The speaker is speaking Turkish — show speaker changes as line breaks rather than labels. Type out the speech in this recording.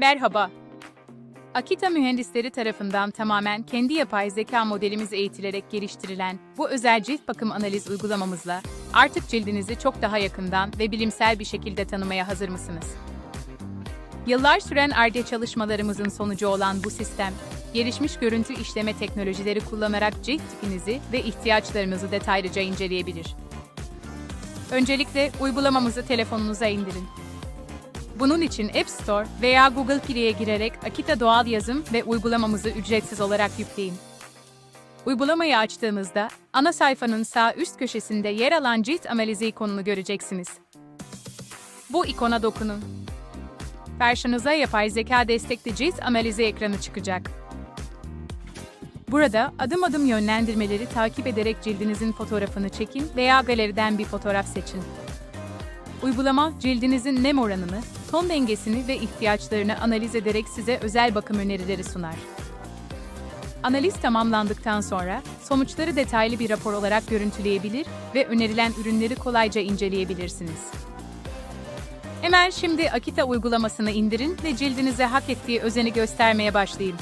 Merhaba. Akita mühendisleri tarafından tamamen kendi yapay zeka modelimiz eğitilerek geliştirilen bu özel cilt bakım analiz uygulamamızla artık cildinizi çok daha yakından ve bilimsel bir şekilde tanımaya hazır mısınız? Yıllar süren ARGE çalışmalarımızın sonucu olan bu sistem, gelişmiş görüntü işleme teknolojileri kullanarak cilt tipinizi ve ihtiyaçlarınızı detaylıca inceleyebilir. Öncelikle uygulamamızı telefonunuza indirin. Bunun için App Store veya Google Play'e girerek Akita Doğal Yazım ve uygulamamızı ücretsiz olarak yükleyin. Uygulamayı açtığınızda ana sayfanın sağ üst köşesinde yer alan cilt analizi ikonunu göreceksiniz. Bu ikona dokunun. Karşınıza yapay zeka destekli cilt analizi ekranı çıkacak. Burada adım adım yönlendirmeleri takip ederek cildinizin fotoğrafını çekin veya galeriden bir fotoğraf seçin. Uygulama, cildinizin nem oranını, ton dengesini ve ihtiyaçlarını analiz ederek size özel bakım önerileri sunar. Analiz tamamlandıktan sonra, sonuçları detaylı bir rapor olarak görüntüleyebilir ve önerilen ürünleri kolayca inceleyebilirsiniz. Hemen şimdi Akita uygulamasını indirin ve cildinize hak ettiği özeni göstermeye başlayın.